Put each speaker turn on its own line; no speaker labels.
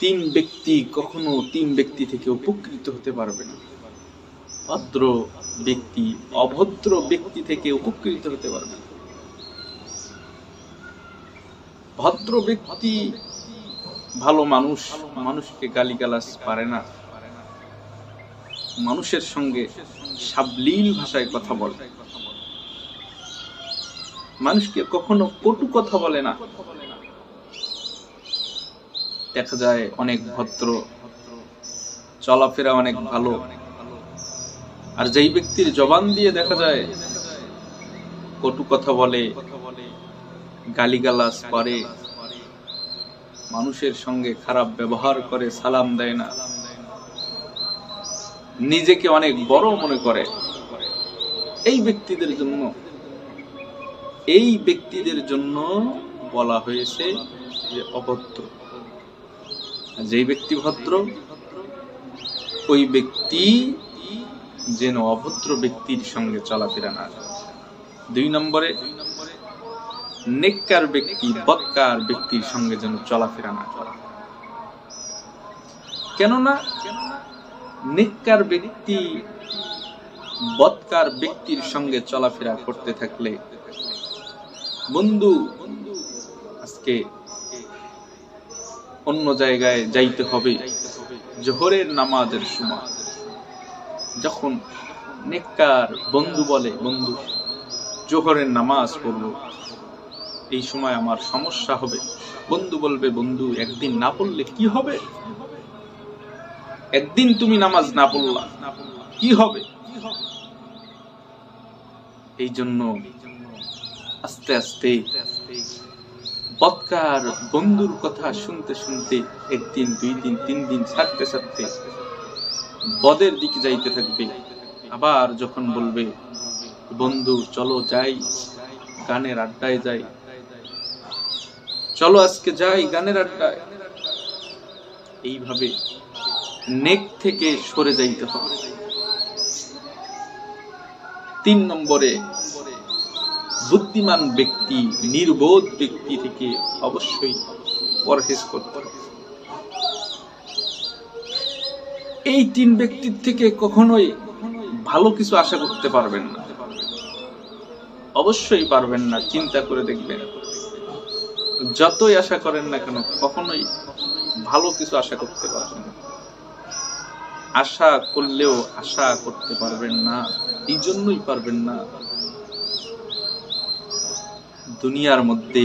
তিন ব্যক্তি কখনো তিন ব্যক্তি থেকে উপকৃত হতে পারবে না। ভদ্র ব্যক্তি, অভদ্র ব্যক্তি থেকে উপকৃত হতে পারবে না। ভদ্র ব্যক্তি ভালো মানুষ, মানুষকে গালিগালাজ পারে না। মানুষের সঙ্গে সাবলীল ভাষায় কথা বলে। মানুষকে কখনো কটু কথা বলে না। দেখা যায় অনেক ভদ্র, চলাফেরা অনেক ভালো। আর যেই ব্যক্তির জবান দিয়ে দেখা যায়, কটু কথা বলে, গালিগালাজ করে, মানুষের সঙ্গে খারাপ ব্যবহার করে, সালাম দেয় না। নিজেকে অনেক বড় মনে করে। এই ব্যক্তিদের জন্য, এই ব্যক্তিদের জন্য বলা হয়েছে যে অভদ্র। যেই ব্যক্তি ভদ্র ওই ব্যক্তি যেন অভদ্র ব্যক্তির সঙ্গে চলাফেরা না। দুই নম্বরে, নেককার ব্যক্তি, বৎকার ব্যক্তির সঙ্গে যেন চলাফেরা না করে কেননা, নেককার ব্যক্তি, বৎকার ব্যক্তির সঙ্গে চলাফেরা করতে থাকলে বন্ধু, আজকে অন্য জায়গায় যাইতে হবে। জোহরের নামাজের সময় যখন নেককার বন্ধু বলে, বন্ধু, জোহরের নামাজ পড়ব এই সময় আমার সমস্যা হবে। বন্ধু বলবে, বন্ধু, একদিন না পড়লে কি হবে? একদিন তুমি নামাজ না পড়লা, কি হবে? এই জন্য আস্তে আস্তে বৎকার বন্ধুর কথা শুনতে শুনতে একদিন, দুই দিন, তিন দিন ছাড়তে ছাড়তে বদের দিকে যাইতে থাকবে। আবার যখন বলবে, বন্ধু, চলো যাই। গানের আড্ডায় যাই। চলো আজকে যাই গানের আড্ডায়। এইভাবে নেক থেকে সরে যাইতে হবে। তিন নম্বরে বুদ্ধিমান ব্যক্তি, নির্বোধ ব্যক্তি থেকে অবশ্যই পরহেজ করতে হবে। এই তিন ব্যক্তির থেকে কখনোই ভালো কিছু আশা করতে পারবেন না। অবশ্যই পারবেন না, চিন্তা করে দেখবেন। যতই আশা করেন না কেন, কখনোই ভালো কিছু আশা করতে পারবেন না। আশা করলেও আশা করতে পারবেন না, এই জন্যই পারবেন না দুনিয়ার মধ্যে